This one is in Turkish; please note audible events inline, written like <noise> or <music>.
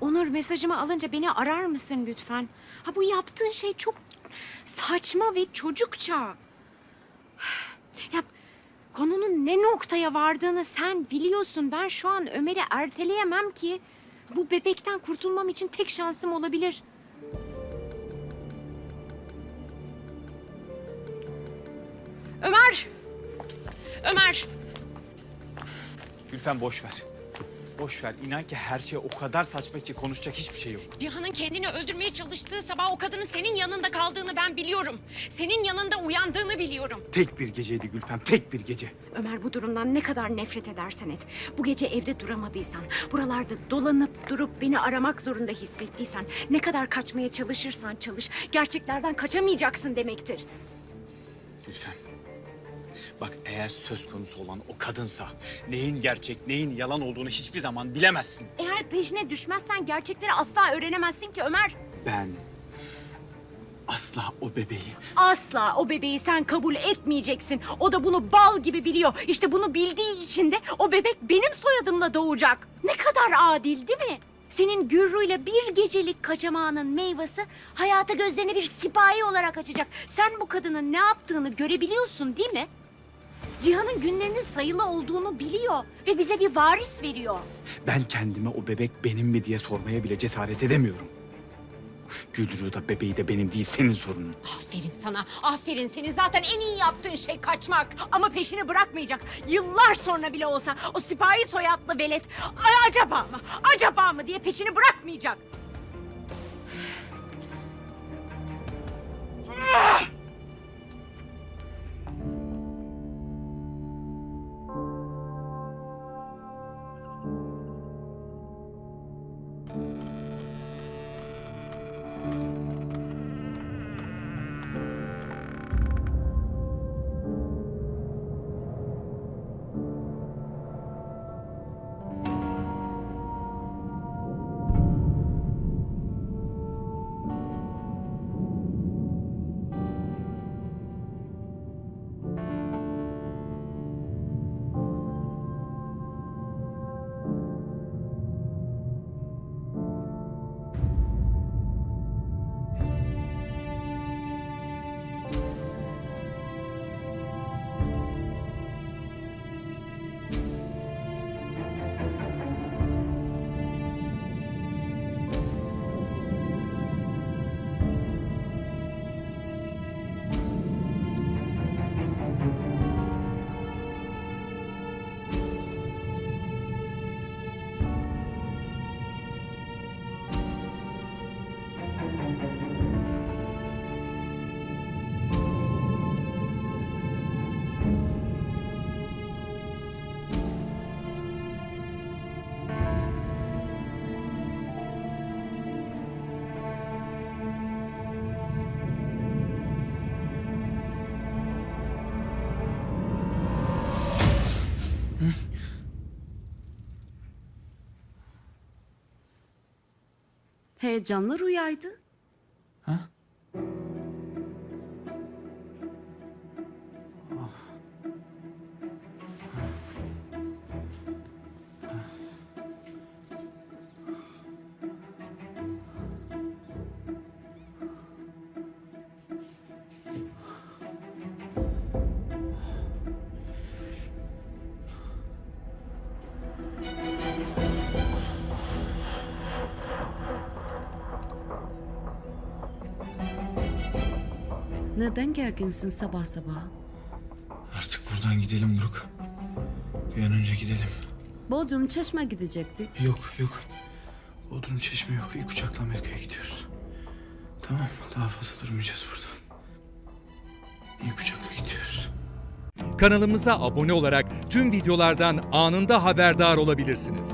Onur mesajımı alınca beni arar mısın lütfen? Ha bu yaptığın şey çok saçma ve çocukça. <sighs> Ya konunun ne noktaya vardığını sen biliyorsun. Ben şu an Ömer'i erteleyemem ki. Bu bebekten kurtulmam için tek şansım olabilir. Ömer! Ömer! Gülfem boş ver. Boş ver. İnan ki her şey o kadar saçma ki konuşacak hiçbir şey yok. Cihan'ın kendini öldürmeye çalıştığı sabah o kadının senin yanında kaldığını ben biliyorum. Senin yanında uyandığını biliyorum. Tek bir geceydi Gülfem, tek bir gece. Ömer bu durumdan ne kadar nefret edersen et. Bu gece evde duramadıysan, buralarda dolanıp durup beni aramak zorunda hissettiysen, ne kadar kaçmaya çalışırsan çalış, gerçeklerden kaçamayacaksın demektir. Gülfem. Bak eğer söz konusu olan o kadınsa neyin gerçek, neyin yalan olduğunu hiçbir zaman bilemezsin. Eğer peşine düşmezsen gerçekleri asla öğrenemezsin ki Ömer. Ben asla o bebeği Asla o bebeği sen kabul etmeyeceksin. O da bunu bal gibi biliyor. İşte bunu bildiği için de o bebek benim soyadımla doğacak. Ne kadar adil değil mi? Senin Gürru'yla bir gecelik kaçamağının meyvesi hayata gözlerini bir sipahi olarak açacak. Sen bu kadının ne yaptığını görebiliyorsun değil mi? Cihan'ın günlerinin sayılı olduğunu biliyor ve bize bir varis veriyor. Ben kendime o bebek benim mi diye sormaya bile cesaret edemiyorum. Gülru da bebeği de benim değil senin sorunun. Aferin sana, aferin. Senin zaten en iyi yaptığın şey kaçmak. Ama peşini bırakmayacak. Yıllar sonra bile olsa o sipahi soyadlı velet "Ay, acaba mı, acaba mı diye peşini bırakmayacak. Heyecanlı rüyaydı. Neden gerginsin sabah sabah? Artık buradan gidelim Buruk. Bir an önce gidelim. Bodrum Çeşme gidecektik. Yok yok. Bodrum Çeşme yok. İlk uçakla Amerika'ya gidiyoruz. Tamam daha fazla durmayacağız burada. İlk uçakla gidiyoruz. Kanalımıza abone olarak tüm videolardan anında haberdar olabilirsiniz.